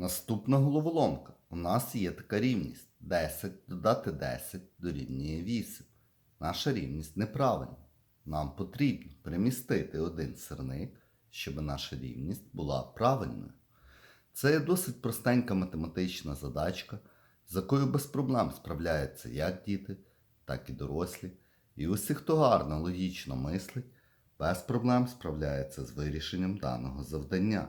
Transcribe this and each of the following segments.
Наступна головоломка. У нас є така рівність. 10 додати 10 дорівнює 8. Наша рівність неправильна. Нам потрібно перемістити один сирник, щоб наша рівність була правильною. Це є досить простенька математична задачка, з якою без проблем справляються як діти, так і дорослі. І усі, хто гарно логічно мислить, без проблем справляється з вирішенням даного завдання.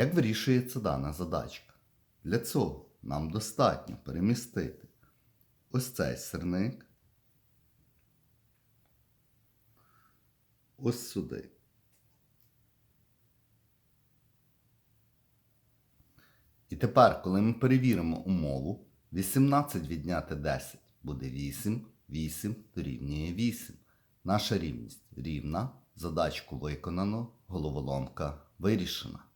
Як вирішується дана задачка? Для цього нам достатньо перемістити ось цей сирник ось сюди. І тепер, коли ми перевіримо умову, 18 відняти 10 буде 8, 8 дорівнює 8. Наша рівність рівна, задачку виконано, головоломка вирішена.